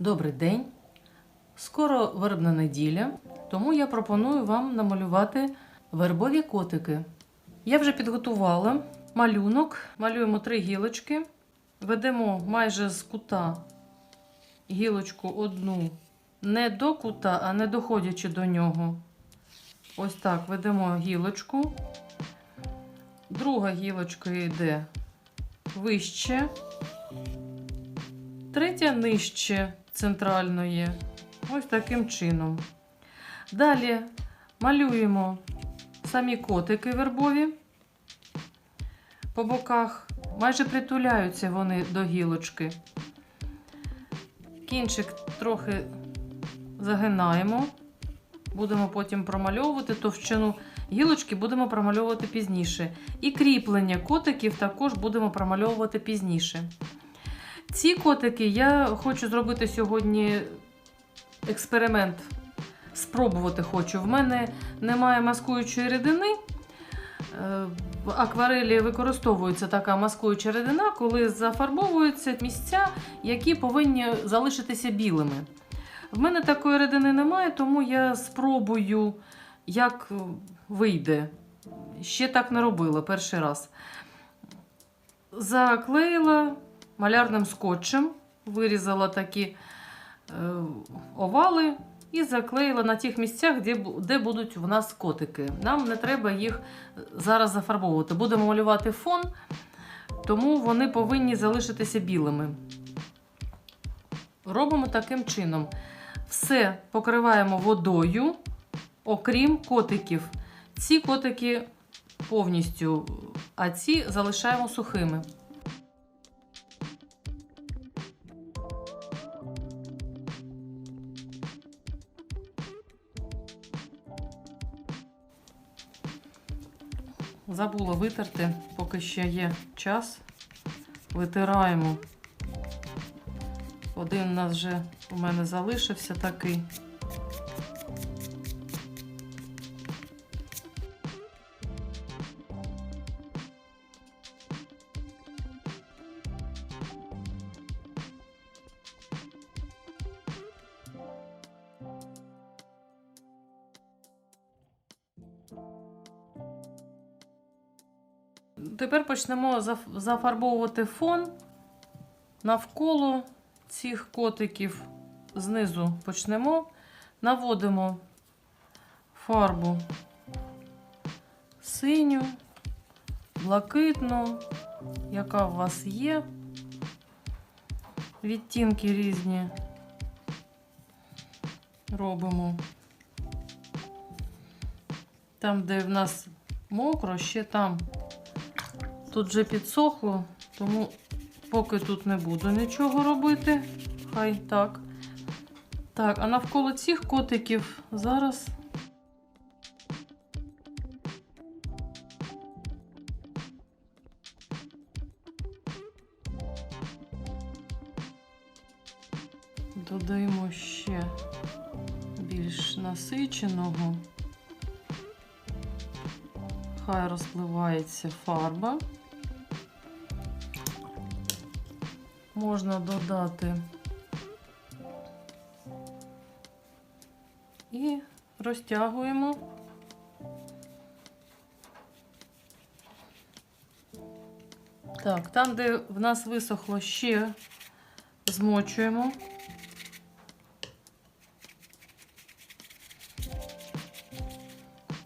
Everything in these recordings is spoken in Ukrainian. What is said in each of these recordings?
Добрий день. Скоро вербна неділя, тому я пропоную вам намалювати вербові котики. Я вже підготувала малюнок, малюємо три гілочки, ведемо майже з кута гілочку одну не до кута, а не доходячи до нього. Ось так ведемо гілочку. Друга гілочка йде вище, третя нижче центральної. Ось таким чином. Далі малюємо самі котики вербові. По боках майже притуляються вони до гілочки. Кінчик трохи загинаємо. Будемо потім промальовувати товщину гілочки, будемо промальовувати пізніше. І кріплення котиків також будемо промальовувати пізніше. Ці котики я хочу зробити сьогодні експеримент. Спробувати хочу. В мене немає маскуючої рідини. Е, В акварелі використовується така маскуюча рідина, коли зафарбовуються місця, які повинні залишитися білими. В мене такої рідини немає, тому я спробую, як вийде. Ще так не робила перший раз. Заклеїла малярним скотчем, вирізала такі е, овали і заклеїла на тих місцях, де, де будуть в нас котики. Нам не треба їх зараз зафарбовувати. Будемо малювати фон, тому вони повинні залишитися білими. Робимо таким чином. Все покриваємо водою, окрім котиків. Ці котики повністю, а ці залишаємо сухими. Забула витерти, поки ще є час. Витираємо. Один у нас вже у мене залишився такий. Тепер почнемо зафарбовувати фон навколо цих котиків. Знизу почнемо. Наводимо фарбу синю, блакитну, яка у вас є. Відтінки різні робимо. Там, де в нас мокро, ще там. Тут вже підсохло, тому поки тут не буду нічого робити. Хай так. Так, а навколо цих котиків зараз. Додаємо ще більш насиченого. Хай розпливається фарба. Можна додати і розтягуємо. Так, там, де в нас висохло, ще змочуємо.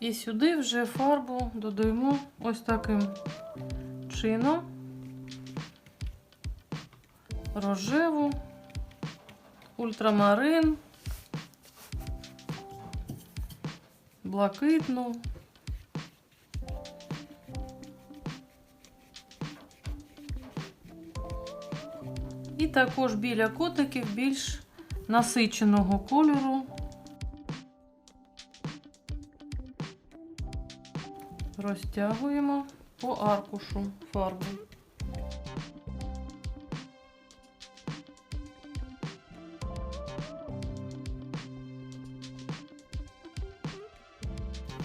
І сюди вже фарбу додаємо ось таким чином. Рожеву, ультрамарин, блакитну. І також біля котиків більш насиченого кольору. Розтягуємо по аркушу фарбу.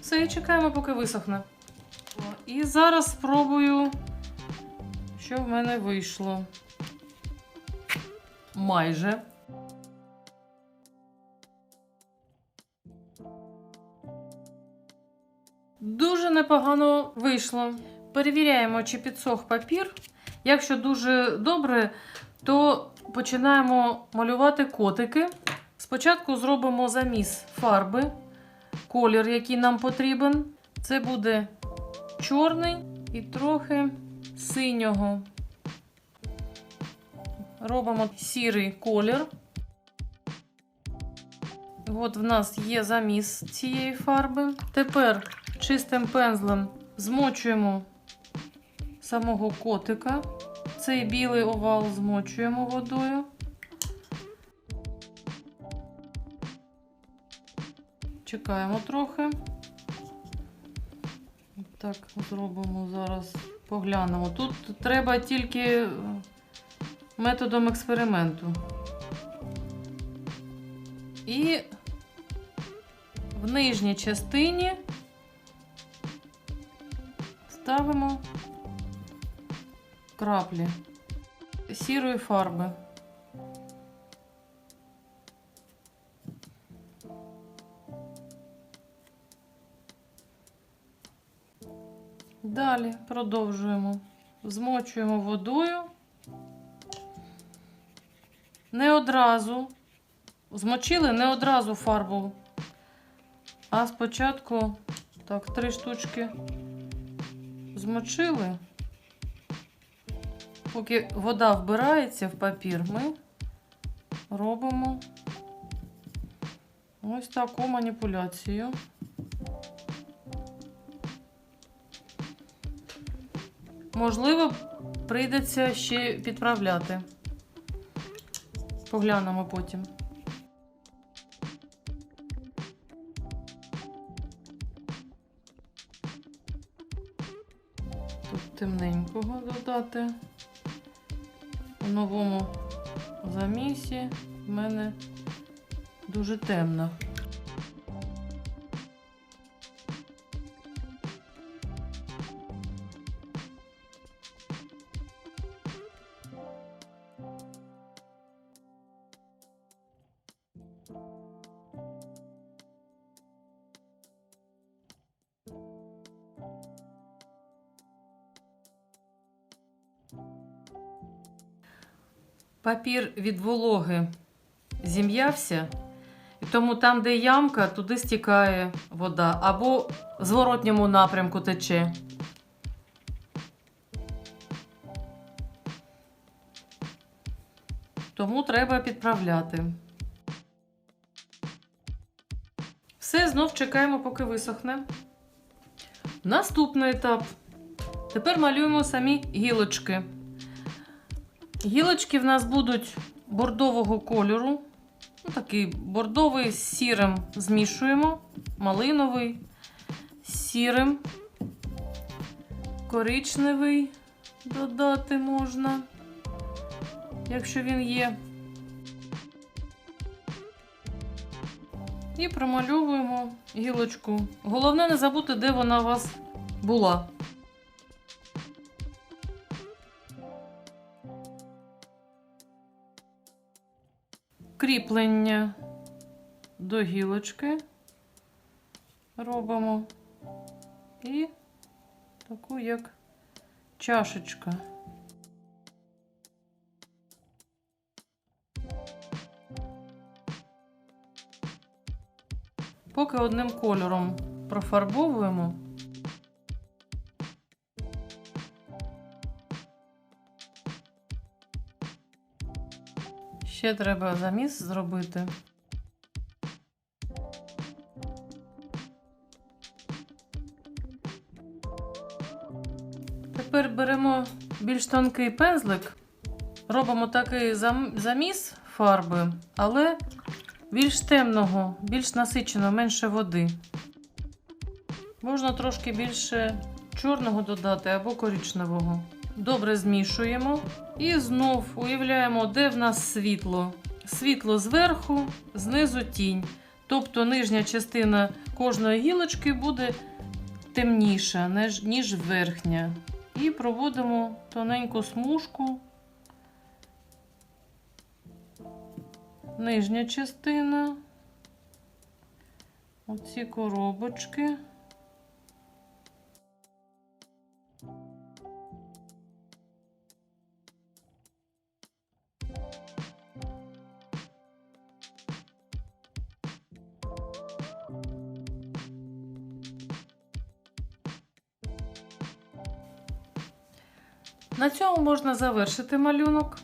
Все, і чекаємо, поки висохне. І зараз спробую, що в мене вийшло. Майже. Дуже непогано вийшло. Перевіряємо, чи підсох папір. Якщо дуже добре, то починаємо малювати котики. Спочатку зробимо заміс фарби колір, який нам потрібен. Це буде чорний і трохи синього. Робимо сірий колір. От в нас є заміс цієї фарби. Тепер чистим пензлем змочуємо самого котика. Цей білий овал змочуємо водою. Чекаємо трохи. Так, зробимо зараз, поглянемо. Тут треба тільки методом експерименту. І в нижній частині ставимо краплі сірої фарби. Далі продовжуємо. Змочуємо водою. Не одразу. Змочили не одразу фарбу. А спочатку, так, три штучки змочили. Поки вода вбирається в папір, ми робимо ось таку маніпуляцію. Можливо, прийдеться ще підправляти. Поглянемо потім. Тут темненького додати. У новому замісі в мене дуже темно. Папір від вологи зім'явся, і тому там, де ямка, туди стікає вода, або в зворотньому напрямку тече. Тому треба підправляти. Все, знов чекаємо, поки висохне. Наступний етап. Тепер малюємо самі гілочки. Гілочки в нас будуть бордового кольору. Ну, такий бордовий з сірим змішуємо, малиновий, сірим, коричневий додати можна, якщо він є. І промальовуємо гілочку. Головне не забути, де вона у вас була. Кріплення до гілочки робимо і таку як чашечка. Поки одним кольором профарбовуємо. Ще треба заміс зробити. Тепер беремо більш тонкий пензлик, робимо такий заміс фарби, але більш темного, більш насиченого, менше води. Можна трошки більше чорного додати або коричневого. Добре змішуємо. І знов уявляємо, де в нас світло. Світло зверху, знизу тінь. Тобто нижня частина кожної гілочки буде темніша, ніж- верхня. І проводимо тоненьку смужку. Нижня частина. Оці коробочки. На цьому можна завершити малюнок.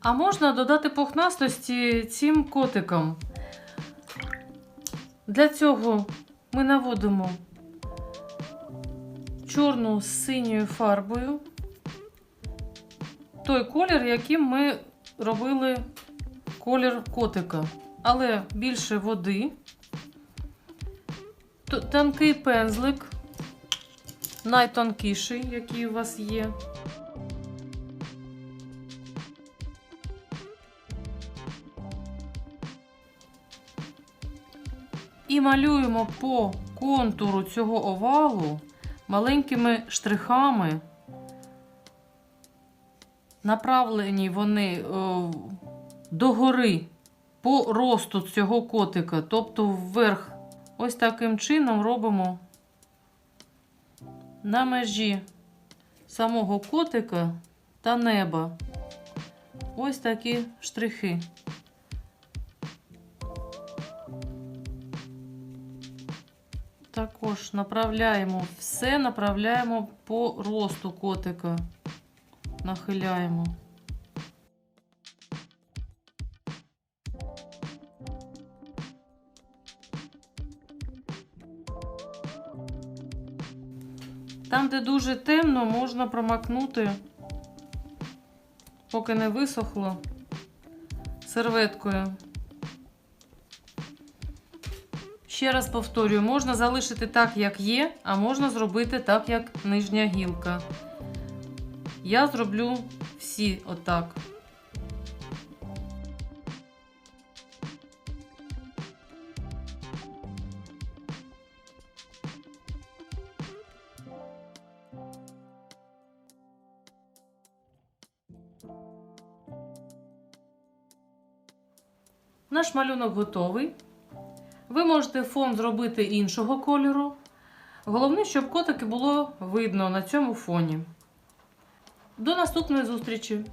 А можна додати пухнастості цим котикам. Для цього ми наводимо чорну з синьою фарбою. Той колір, яким ми робили колір котика. Але більше води. Тонкий пензлик, найтонкіший, який у вас є. І малюємо по контуру цього овалу маленькими штрихами. Направлені вони догори по росту цього котика, тобто вверх. Ось таким чином робимо на межі самого котика та неба. Ось такі штрихи. Також направляємо все, направляємо по росту котика. Нахиляємо. Там, де дуже темно, можна промакнути, поки не висохло, серветкою. Ще раз повторюю, можна залишити так, як є, а можна зробити так, як нижня гілка. Я зроблю всі отак. Наш малюнок готовий. Ви можете фон зробити іншого кольору. Головне, щоб котики було видно на цьому фоні. До наступної зустрічі!